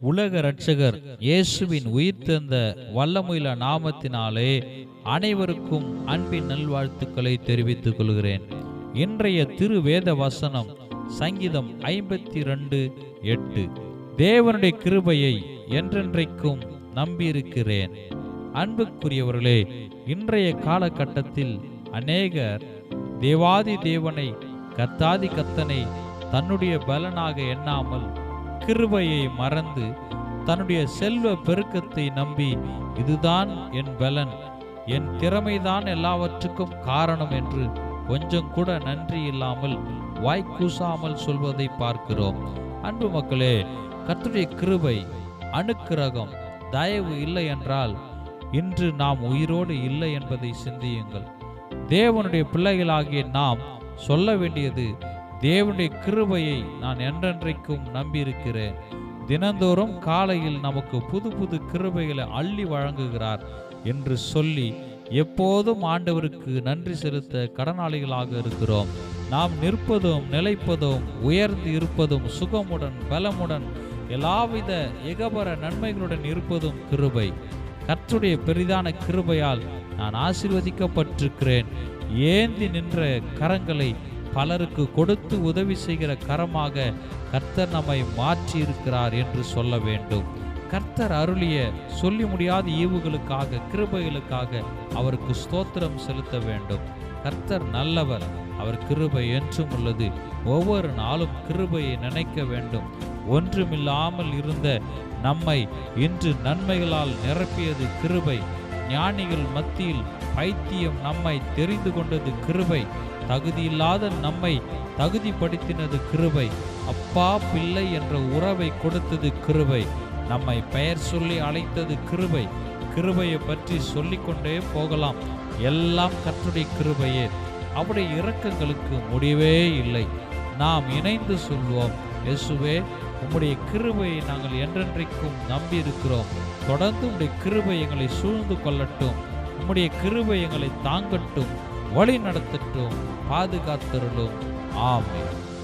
உலக இரட்சகர் இயேசுவின் உயிர்த்தெழுந்த வல்லமுயில நாமத்தினாலே அனைவருக்கும் அன்பின் நல்வாழ்த்துக்களை தெரிவித்துக் கொள்கிறேன். இன்றைய திரு வேத வசனம் சங்கீதம் ஐம்பத்தி ரெண்டு எட்டு. தேவனுடைய கிருபையை என்றென்றைக்கும் நம்பியிருக்கிறேன். அன்புக்குரியவர்களே இன்றைய காலகட்டத்தில் அநேகர் தேவாதி தேவனை கத்தாதி கத்தனை தன்னுடைய பலனாக எண்ணாமல் கிருபையை மறந்து தன்னுடைய செல்வ பெருக்கத்தை நம்பி இதுதான் என் பலன். என் திறமைதான் எல்லாவற்றுக்கும் காரணம் என்று கொஞ்சம் கூட நன்றி இல்லாமல் வாய்க்கூசாமல் சொல்வதை பார்க்கிறோம். அன்பு மக்களே கத்துடைய கிருபை அணுக்கிரகம் தயவு இல்லை என்றால் இன்று நாம் உயிரோடு இல்லை என்பதை சிந்தியுங்கள். தேவனுடைய பிள்ளைகளாகிய நாம் சொல்ல வேண்டியது தேவனுடைய கிருபையை நான் என்றென்றைக்கும் நம்பியிருக்கிறேன். தினந்தோறும் காலையில் நமக்கு புது புது கிருபைகளை அள்ளி வழங்குகிறார் என்று சொல்லி எப்போதும் ஆண்டவருக்கு நன்றி செலுத்த கடனாளிகளாக இருக்கிறோம். நாம் நிற்பதும் நிலைப்பதும் உயர்ந்து இருப்பதும் சுகமுடன் பலமுடன் எல்லாவித எகபர நன்மைகளுடன் இருப்பதும் கிருபை. கற்றுடைய பெரிதான கிருபையால் நான் ஆசீர்வதிக்கப்பட்டிருக்கிறேன். ஏந்தி நின்ற கரங்களை பலருக்கு கொடுத்து உதவி செய்கிற கரமாக கர்த்தர் நம்மை மாற்றி இருக்கிறார் என்று சொல்ல வேண்டும். கர்த்தர் அருளிய சொல்லி முடியாத ஈவுகளுக்காக கிருபைகளுக்காக அவருக்கு ஸ்தோத்திரம் செலுத்த வேண்டும். கர்த்தர் நல்லவர் அவர் கிருபை என்றும் உள்ளது. ஒவ்வொரு நாளும் கிருபையை நினைக்க வேண்டும். ஒன்றுமில்லாமல் இருந்த நம்மை இன்று நன்மைகளால் நிரப்பியது கிருபை. ஞானிகள் மத்தியில் பைத்தியம் நம்மை தெரிந்து கொண்டது கிருபை தகுதியில்லாத நம்மை தகுதிப்படுத்தினது கிருபை அப்பா பிள்ளை என்ற உறவை கொடுத்தது கிருபை நம்மை பெயர் சொல்லி அழைத்தது கிருபை கிருபையை பற்றி சொல்லிக்கொண்டே போகலாம். எல்லாம் கற்றுடைய கிருபையே. அவருடைய இரக்கங்களுக்கு முடிவே இல்லை. நாம் இணைந்து சொல்வோம் இயேசுவே உம்முடைய கிருபையை நாங்கள் என்றென்றைக்கும் நம்பி இருக்கிறோம் தொடர்ந்து உம்முடைய கிருபை எங்களை சூழ்ந்து கொள்ளட்டும். உம்முடைய கிருபை எங்களை தாங்கட்டும். வழி நடத்தட்டும். பாதுகாத்தருளும். ஆமென்.